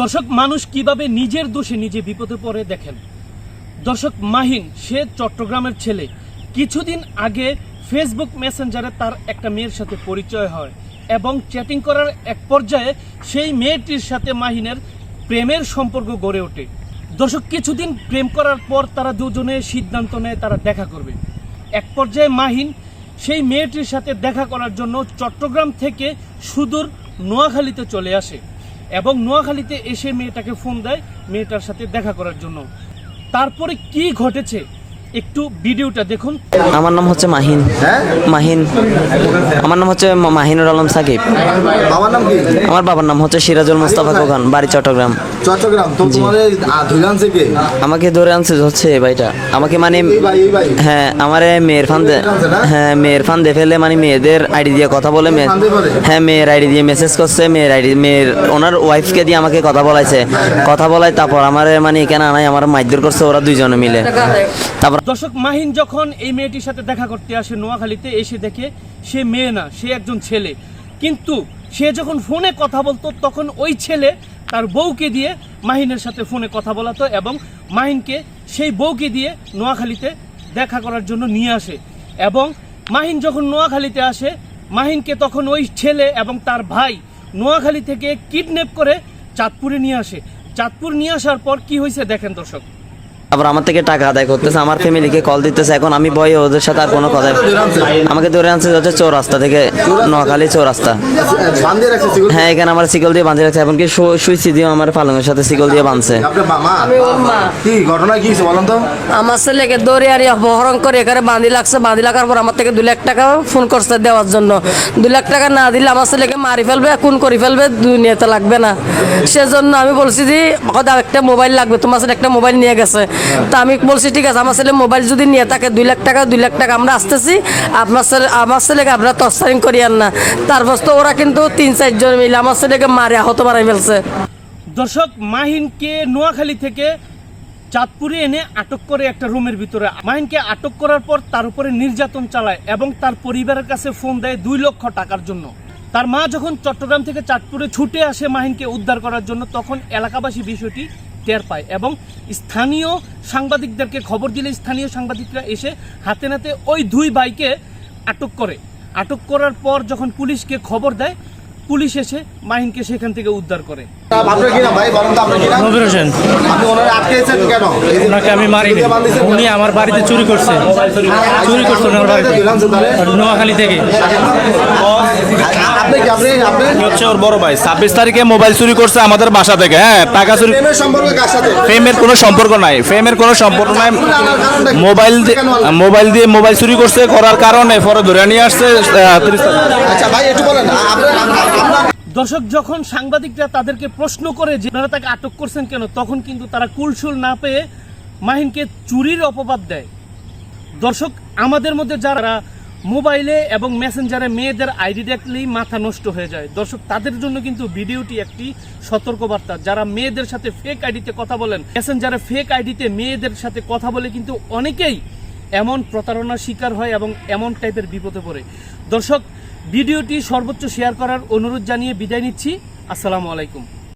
দর্শক, মানুষ কীভাবে নিজের দোষে নিজে বিপদে পড়ে দেখেন। দর্শক, মাহিন, সে চট্টগ্রামের ছেলে। কিছুদিন আগে ফেসবুক মেসেঞ্জারে তার একটা মেয়ের সাথে পরিচয় হয় এবং চ্যাটিং করার এক পর্যায়ে সেই মেয়েটির সাথে মাহিনের প্রেমের সম্পর্ক গড়ে ওঠে। দর্শক, কিছুদিন প্রেম করার পর তারা দুজনে সিদ্ধান্ত নেয় তারা দেখা করবে। এক পর্যায়ে মাহিন সেই মেয়েটির সাথে দেখা করার জন্য চট্টগ্রাম থেকে সুদূর নোয়াখালীতে চলে আসে। এবং নোয়াখালীতে এসে মেয়েটাকে ফোন দেয় মেয়েটার সাথে দেখা করার জন্য। তারপরে কি ঘটেছে? একটু ভিডিওটা দেখুন। আমার নাম হচ্ছে মাহিন। হ্যাঁ? মাহিন। আমার নাম হচ্ছে মাহিনুর আলম সাকিব। বাবার নাম কি? আমার বাবার নাম হচ্ছে সিরাজুল মুস্তাফা খোকান বাড়ি চট্টগ্রাম। চট্টগ্রাম। তো আনছে কে? আমাকে ধরে আনছে হচ্ছে ভাইটা। আমাকে মানে হ্যাঁ আমার মেয়ের ফান্দে হ্যাঁ মেয়ের ফান্দে ফেলে মানে মেয়েদের আইডি দিয়ে কথা বলে মেয়ে হ্যাঁ মেয়ের আইডি দিয়ে মেসেজ করছে মেয়ের আইডি মেয়ের ওনার ওয়াইফকে দিয়ে আমাকে কথা বলাইছে। কথা বলাই তারপর আমার মানে এখানে আনাই আমার মাইদুর করছে ওরা দুইজনে মিলে। তারপর দর্শক, মাহিন যখন এই মেয়েটির সাথে দেখা করতে আসে নোয়াখালীতে, এসে দেখে সে মেয়ে না, সে একজন ছেলে। কিন্তু সে যখন ফোনে কথা বলতো, তখন ওই ছেলে তার বউকে দিয়ে মাহিনের সাথে ফোনে কথা বলাতো এবং মাহিনকে সেই বউকে দিয়ে নোয়াখালীতে দেখা করার জন্য নিয়ে আসে। এবং মাহিন যখন নোয়াখালীতে আসে, মাহিনকে তখন ওই ছেলে এবং তার ভাই নোয়াখালী থেকে কিডন্যাপ করে চাঁদপুরে নিয়ে আসে। চাঁদপুর নিয়ে আসার পর কি হয়েছে দেখেন দর্শক। তারপর আমার থেকে টাকা আদায় করতেছে আমার ফ্যামিলিকে কল দিতেছে এখন আমি ভয়ে ওদের সাথে আর কোনো কথা আমাকে ধরে আনছে হচ্ছে চৌরাস্তা থেকে নোয়াখালী রাখছে সিগুল হ্যাঁ এখানে আমার সিকল দিয়ে বাঁধে রাখছে এমনকি সুইচি দিয়ে আমার পালঙের সাথে সিকল দিয়ে বাঁধছে। ঘটনা কি তো? আমার ছেলেকে দৌড়ে আনি অপহরণ করে এখানে বাঁধি লাগছে বাঁধি লাগার পর আমার থেকে দু লাখ টাকা ফোন করছে দেওয়ার জন্য। দু লাখ টাকা না দিলে আমার ছেলেকে মারি ফেলবে খুন করে ফেলবে দুনিয়াতে লাগবে না। সেজন্য আমি বলছি যে একটা মোবাইল লাগবে তোমার ছেলে একটা মোবাইল নিয়ে গেছে। তা আমি বলছি, ঠিক আছে, আমার ছেলে মোবাইল যদি নিয়ে থাকে দুই লাখ টাকা, দুই লাখ টাকা আমরা আসতেছি, আপনার ছেলে, আমার ছেলেকে আপনারা তস্তারিং করিয়ান না। তারপর তো ওরা কিন্তু তিন চারজন মিলে আমার ছেলেকে মারে, আহত মারাই ফেলছে। দর্শক, মাহিনকে নোয়াখালী থেকে চাঁদপুরে এনে আটক করে একটা রুমের ভিতরে। মাহিনকে আটক করার পর তার উপরে নির্যাতন চালায় এবং তার পরিবারের কাছে ফোন দেয় দুই লক্ষ টাকার জন্য। তার মা যখন চট্টগ্রাম থেকে চাঁদপুরে ছুটে আসে মাহিনকে উদ্ধার করার জন্য, তখন এলাকাবাসী বিষয়টি টের পায় এবং স্থানীয় সাংবাদিকদেরকে খবর দিলে স্থানীয় সাংবাদিকরা এসে হাতে নাতে ওই দুই ভাইকে আটক করে। আটক করার পর যখন পুলিশকে খবর দেয় পুলিশ এসে মাহিনকে সেখান থেকে উদ্ধার করে। ওনাকে আমি মারিনি? উনি আমার বাড়িতে চুরি করছে। চুরি করছে ওনার বাড়িতে? নোয়াখালী থেকে। আপনি কি আপনি আপনি হচ্ছে ওর বড় ভাই। ছাব্বিশ তারিখে মোবাইল চুরি করছে আমাদের বাসা থেকে। হ্যাঁ টাকা চুরি প্রেমের সম্পর্ক কার সাথে? ফেমের কোনো সম্পর্ক নাই। ফেমের কোনো সম্পর্ক নাই। চাঁদপুরে আনার কারণটা কি? মোবাইল দিয়ে মোবাইল দিয়ে মোবাইল চুরি করছে করার কারণে পরে ধরে নিয়ে আসছে। আচ্ছা ভাই একটু বলেন। দর্শক যখন সাংবাদিকরা তাদেরকে প্রশ্ন করে যে আপনারা তাকে আটক করছেন কেন তখন কিন্তু তারা কুলসুল না পেয়ে মাহিনকে চুরির অপবাদ দেয়। দর্শক আমাদের মধ্যে যারা মোবাইলে এবং মেসেঞ্জারে মেয়েদের আইডি দেখলেই মাথা নষ্ট হয়ে যায়। দর্শক, তাদের জন্য কিন্তু ভিডিওটি একটি সতর্কবার্তা। যারা মেয়েদের সাথে ফেক আইডিতে কথা বলেন, মেসেঞ্জারে ফেক আইডিতে মেয়েদের সাথে কথা বলে কিন্তু অনেকেই এমন প্রতারণার শিকার হয় এবং এমন টাইপের বিপদে পড়ে। দর্শক, ভিডিওটি সর্বোচ্চ শেয়ার করার অনুরোধ জানিয়ে বিদায় নিচ্ছি। আসসালামু আলাইকুম।